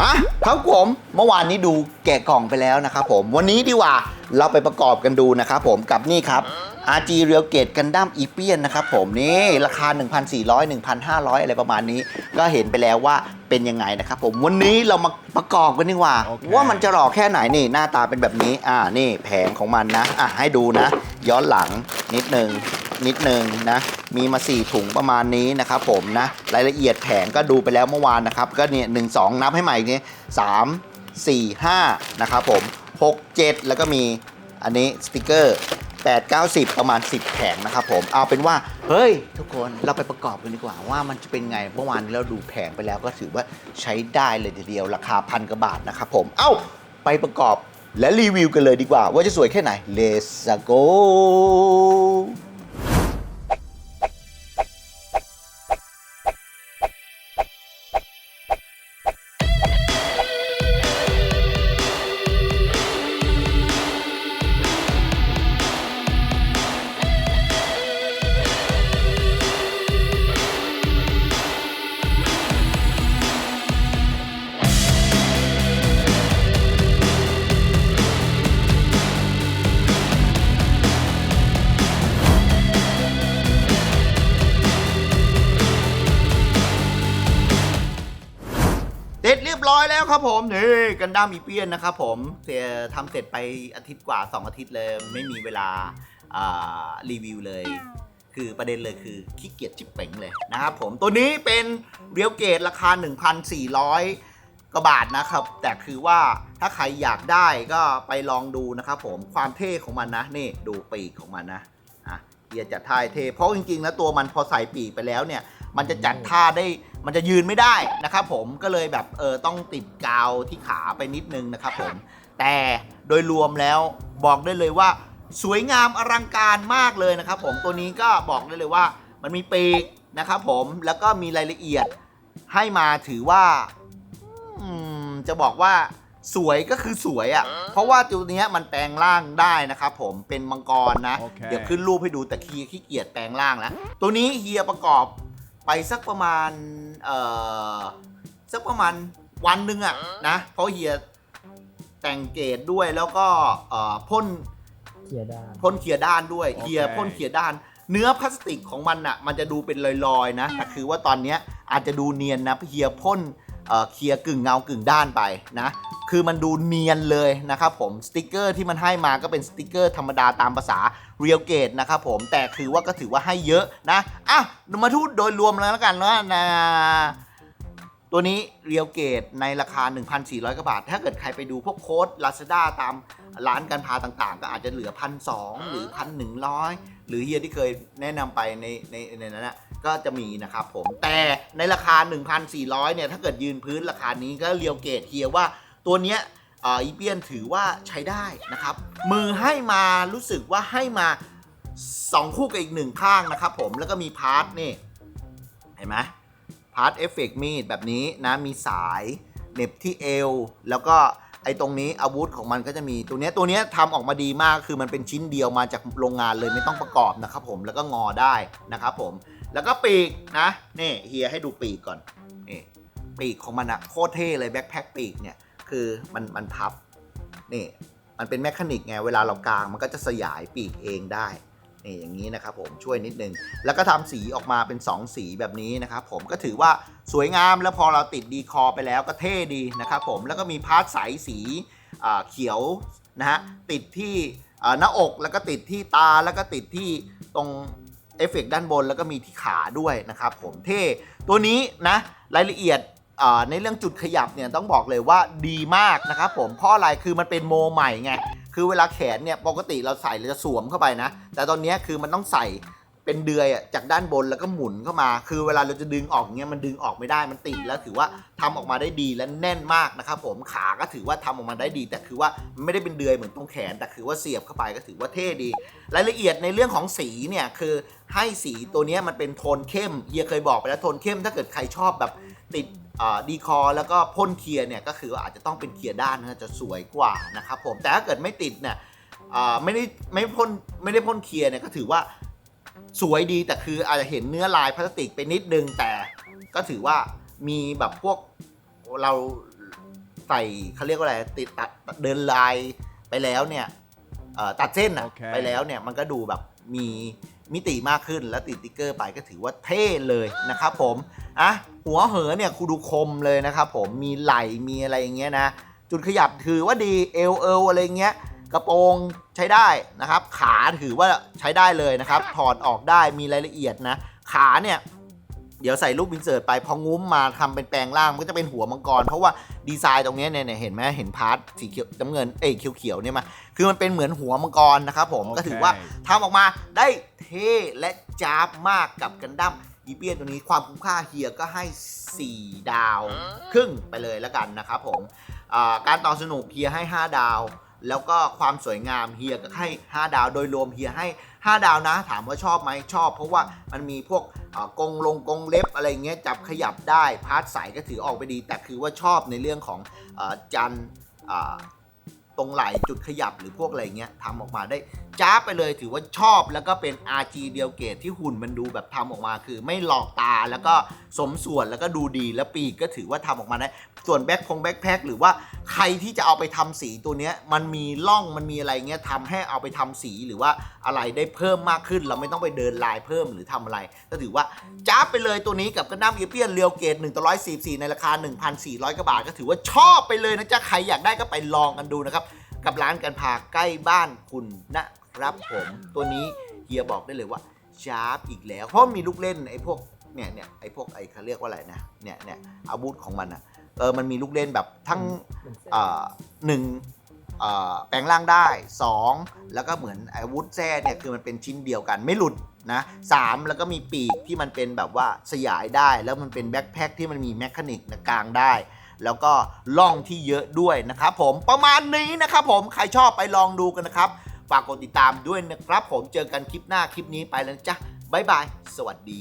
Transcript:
มาครับผมเมื่อวานนี้ดูแกะกล่องไปแล้วนะครับผมวันนี้ดีกว่าเราไปประกอบกันดูนะครับผมกับนี่ครับ RG r e a l g a t e กันดั้มอีเปียนนะครับผมนี่ราคา 1,400 1,500 อะไรประมาณนี้ ก็เห็นไปแล้วว่าเป็นยังไงนะครับผมวันนี้เรามาประกอบกันดีกว่าโอเคว่ามันจะหล่อแค่ไหนนี่หน้าตาเป็นแบบนี้อ่านี่แผงของมันนะอะให้ดูนะ ย้อนหลังนิดหนึ่ง นิดหนึ่งนะ มีมา 4 ถุงประมาณนี้นะครับผมนะ รายละเอียดแผงก็ดูไปแล้วเมื่อวานนะครับ ก็เนี่ยหนึ่งสองนับให้ใหม่นี่สามสี่ห้านะครับผมหกเจ็ดแล้วก็มีอันนี้สติกเกอร์8 9 10ประมาณ 10 แผงนะครับผม เอาเป็นว่า เฮ้ย ทุกคนเราไปประกอบกันดีกว่าว่ามันจะเป็นไง เมื่อวานนี้เราดูแผงไปแล้วก็ถือว่าใช้ได้เลยทีเดียวราคาพันกว่าบาทนะครับผม เอ้า ไปประกอบและรีวิวกันเลยดีกว่า ว่าจะสวยแค่ไหน Let's go อยแล้วครับผมนี่กันด้ามอีเปียนนะครับผมเสียทำเสร็จไปอาทิตย์กว่า 2 อาทิตย์เลยไม่มีเวลาอ่ารีวิวเลย คือประเด็นเลยคือขี้เกียจจิบเป่งเลยนะครับผมตัวนี้เป็นเรียวเกตราคา 1,400กว่าบาทนะครับ แต่คือว่าถ้าใครอยากได้ก็ไปลองดูนะครับผมความเท่ของมันนะนี่ดูปีกของมันนะอะเฮียจัดท่าให้เท่เพราะจริงๆแล้วตัวมันพอใส่ปีกไปแล้วเนี่ย มันจะจัดท่าได้มันจะยืนไม่ได้นะครับผมก็เลยแบบเออต้องติดกาวที่ขาไปนิดนึงนะครับผมแต่โดยรวมแล้วบอกได้เลยว่า สวยงามอลังการมากเลยนะครับผมตัวนี้ก็บอกได้เลยว่ามันมีปีกนะครับผมแล้วก็มีรายละเอียดให้มาถือว่าอืมจะบอกว่าสวยก็คือสวยอะ่ะ เพราะว่าตัวเนี้ยมันแปลงร่างได้นะครับผมเป็นมังกรนะโอเคเดี๋ยวขึ้นรูปให้ดูแต่เฮียขี้เกียจแปลงร่างแล้ว ตัวนี้เฮียประกอบ ไปสักประมาณเอ่อสักประมาณวันหนึ่งอะนะเพราะเฮียแต่งเกรดด้วยแล้วก็เอ่อพ่นเคลียร์ได้พ่นเคลียร์ด้านด้วยโอเคเคลียร์พ่นเคลียร์ด้าน เนื้อพลาสติกของมันอะมันจะดูเป็นลอยๆนะแต่คือว่าตอนเนี้ยอาจจะดูเนียนนะเคลียร์พ่นเอ่อเคลียร์กึ่งเงากึ่งด้านไปนะ คือมันดูเนียนเลยนะครับผมสติกเกอร์ที่มันให้มาก็เป็นสติกเกอร์ธรรมดาตามภาษาเรียลเกตนะครับผมแต่คือว่าก็ถือว่าให้เยอะนะอะมาทูดโดยรวมแล้วกันว่านะตัวนี้เรียวเกตในราคา 1,400กว่าบาท ถ้าเกิดใครไปดูพวกโค้ด Lazada ตามร้านการพาต่างๆ ก็อาจจะเหลือพันสหรือพันหนึ่งร้อยหรือเฮียที่เคยแนะนำไปในในในนั้นนะก็จะมีนะครับผม แต่ในราคา 1,400เนี่ยถ้าเกิดยืนพื้นราคานี้ก็เรียวเกตเฮียว่า ตัวเนี้ยอีเปียนถือว่าใช้ได้นะครับ มือให้มารู้สึกว่าให้มา 2 คู่กับอีกหนึ่งข้างนะครับผมแล้วก็มีพาร์ทนี่เห็นไหมพาร์ทเอฟเฟกมีดแบบนี้นะมีสายเน็บที่เอว แล้วก็ไอ้ตรงนี้อาวุธของมันก็จะมีตัวนี้ตัวนี้ทำออกมาดีมากคือมันเป็นชิ้นเดียวมาจากโรงงานเลยไม่ต้องประกอบนะครับผมแล้วก็งอได้นะครับผมแล้วก็ปีกนะนี่เฮียให้ดูปีกก่อนนี่ปีกของมันอะโคตรเท่เลยแบ็คแพ็คปีกเนี่ย คือมันมันพับนี่มันเป็นแมคานิกไงเวลาเรากางมันก็จะสยายปีกเองได้นี่อย่างนี้นะครับผมช่วยนิดนึง แล้วก็ทำสีออกมาเป็น 2 สีแบบนี้นะครับผมก็ถือว่าสวยงามแล้วพอเราติดดีคอไปแล้วก็เท่ดีนะครับผมแล้วก็มีพาร์ทใสสีเขียวนะฮะติดที่หน้าอกแล้วก็ติดที่ตาแล้วก็ติดที่ตรงเอฟเฟกต์ด้านบนแล้วก็มีที่ขาด้วยนะครับผมเท่ตัวนี้นะรายละเอียด ในเรื่องจุดขยับเนี่ยต้องบอกเลยว่าดีมากนะครับผมเพราะอะไรคือมันเป็นโมใหม่ไงคือเวลาแขนเนี่ยปกติเราใส่เราจะสวมเข้าไปนะ แต่ตอนนี้คือมันต้องใส่เป็นเดือยจากด้านบนแล้วก็หมุนเข้ามา คือเวลาเราจะดึงออกอย่างเงี้ยมันดึงออกไม่ได้มันติดแล้วถือว่าทำออกมาได้ดีและแน่นมากนะครับผมขาก็ถือว่าทำออกมาได้ดี แต่คือว่าไม่ได้เป็นเดือยเหมือนตรงแขน แต่คือว่าเสียบเข้าไปก็ถือว่าเท่ดี รายละเอียดในเรื่องของสีเนี่ยคือให้สีตัวเนี้ยมันเป็นโทนเข้มเฮียเคยบอกไปแล้วโทนเข้มถ้าเกิดใครชอบแบบติด ดีคอแล้วก็พ่นเคลียร์เนี่ยก็คือว่าอาจจะต้องเป็นเคลียร์ด้านนะจะสวยกว่านะครับผมแต่ถ้าเกิดไม่ติดเนี่ยอ่าไม่ได้ไม่พ่นไม่ได้พ่นเคลียร์เนี่ยก็ถือว่าสวยดีแต่คืออาจจะเห็นเนื้อลายพลาสติกไปนิดนึงแต่ก็ถือว่ามีแบบพวกเราใส่เขาเรียกว่าอะไรติดตัดเดินลายไปแล้วเนี่ยเอ่อตัดเส้นอะโอเคไปแล้วเนี่ยมันก็ดูแบบมี มิติมากขึ้นแล้วติดติ๊กเกอร์ไปก็ถือว่าเท่เลยนะครับผมอะหัวเหอเนี่ยคูดูคมเลยนะครับผมมีไหล่มีอะไรอย่างเงี้ยนะ จุดขยับถือว่าดีเอลเอลอะไรเงี้ยกระโปรงใช้ได้นะครับ ขาถือว่าใช้ได้เลยนะครับ ถอดออกได้มีรายละเอียดนะ ขาเนี่ย เดี๋ยวใส่รูปอินเสิร์ตไปพองุ้มมาทำเป็นแปลงร่างมันก็จะเป็นหัวมังกร เพราะว่าดีไซน์ตรงเนี้ยเนี่ยเนี่ยเห็นไหมเห็นพาร์ทสีเขียวน้ำเงินเอ้ยเขียวๆเนี่ยมาคือมันเป็นเหมือนหัวมังกรนะครับผมก็ถือว่าทำออกมาได้เท่และจ้าบมากกับกันดั้มอีเปียนตัวนี้ความคุ้มค่าเฮียก็ให้ 4 ดาวครึ่งไปเลยแล้วกันนะครับผมอ่าการต่อสนุกเฮียให้ 5 ดาว แล้วก็ความสวยงามเฮียก็ให้ 5 ดาวโดยรวมเฮียให้ 5 ดาวนะ ถามว่าชอบไหมชอบ เพราะว่ามันมีพวกกงลงกงเล็บอะไรเงี้ยจับขยับได้พาร์ทใสก็ถือออกไปดี แต่คือว่าชอบในเรื่องของอจันตรงไหลจุดขยับหรือพวกอะไรเงี้ยทำออกมาได้ จ้าไปเลยถือว่าชอบแล้วก็เป็น RG เดียวเกตที่หุ่นมันดูแบบทำออกมา คือไม่หลอกตาแล้วก็สมส่วนแล้วก็ดูดีแล้วปีกก็ถือว่าทำออกมาได้ส่วนแบ็คพงแบ็คแพ็คหรือว่าใครที่จะเอาไปทำสีตัวเนี้ยมันมีร่องมันมีอะไรเงี้ยทำให้เอาไปทำสีหรือว่าอะไรได้เพิ่มมากขึ้น เราไม่ต้องไปเดินลายเพิ่มหรือทำอะไร ก็ถือว่าจ้าไปเลยตัวนี้กับกระน้ำเอเปียนเรียวเกต1ต่อ144 ในราคา 1,400กว่าบาท ก็ถือว่าชอบไปเลยนะจ๊ะใครอยากได้ก็ไปลองกันดูนะครับกับร้านกันพาใกล้บ้านคุณนะ ครับผมตัวนี้เฮียบอกได้เลยว่าชาร์ปอีกแล้ว เพราะมีลูกเล่นไอ้พวกเนี่ยเนี่ยไอ้พวกไอ้เขาเรียกว่าอะไรนะเนี่ยเนี่ยอาวุธของมันอะเออมันมีลูกเล่นแบบทั้งเอ่อหนึ่งเอ่อแปลงร่างได้ 2 แล้วก็เหมือนอาวุธแท้เนี่ยคือมันเป็นชิ้นเดียวกันไม่หลุดนะสามแล้วก็มีปีกที่มันเป็นแบบว่าสยายได้ แล้วมันเป็นแบ็คแพ็คที่มันมีแมคานิกกลางได้ แล้วก็ล่องที่เยอะด้วยนะครับผมประมาณนี้นะครับผมใครชอบไปลองดูกันนะครับ ฝากกดติดตามด้วยนะครับ ผมเจอกันคลิปหน้าคลิปนี้ไปแล้วจ้ะบ๊ายบาย สวัสดี